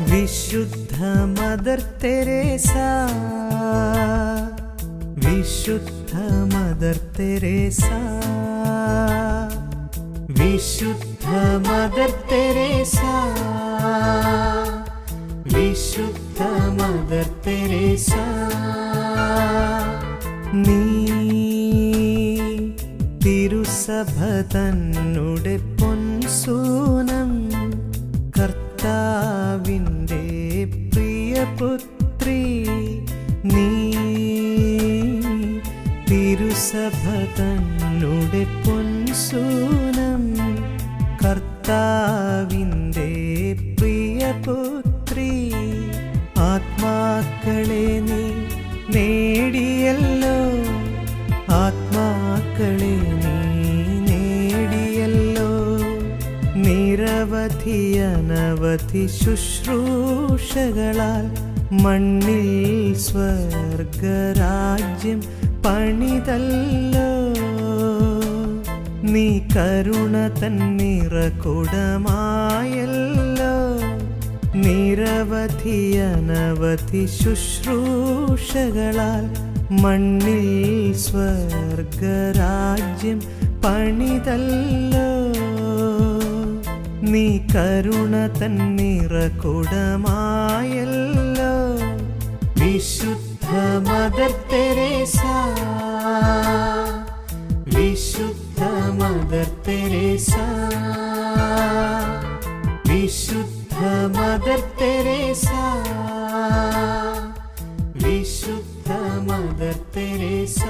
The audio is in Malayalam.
വിശുദ്ധ മദർ തെരേസ. വിശുദ്ധ മദർ തെരേസ. വിശുദ്ധ മദർ തെരേസ. വിശുദ്ധ മദർ തെരേസ. നീ തിരുസഭ തന്നുടെ പൊൻസൂനം പ്രിയപുത്രി നീ തിരുസഭ തന്നുടെ പൊൻസൂനം കർത്താവിന്റെ പ്രിയപുത്രി ആത്മാക്കളെ നീ നേടിയല്ലോ ആത്മാക്കളെ നിരവധി അനവധി ശുശ്രൂഷകളാൽ മണ്ണിൽ സ്വർഗരാജ്യം പണിതല്ലോ. നീ കരുണ തന്നിറകുടമായല്ലോ നിരവധി അനവധി ശുശ്രൂഷകളാൽ മണ്ണിൽ സ്വർഗരാജ്യം പണിതല്ലോ. നീ കരുണ തന്നിറകുടമായല്ലോ വിശുദ്ധ മദർ തെരേസ. വിശുദ്ധ മദർ തെരേസ. വിശുദ്ധ മദർ തെരേസ. വിശുദ്ധ മദർ തെരേസ.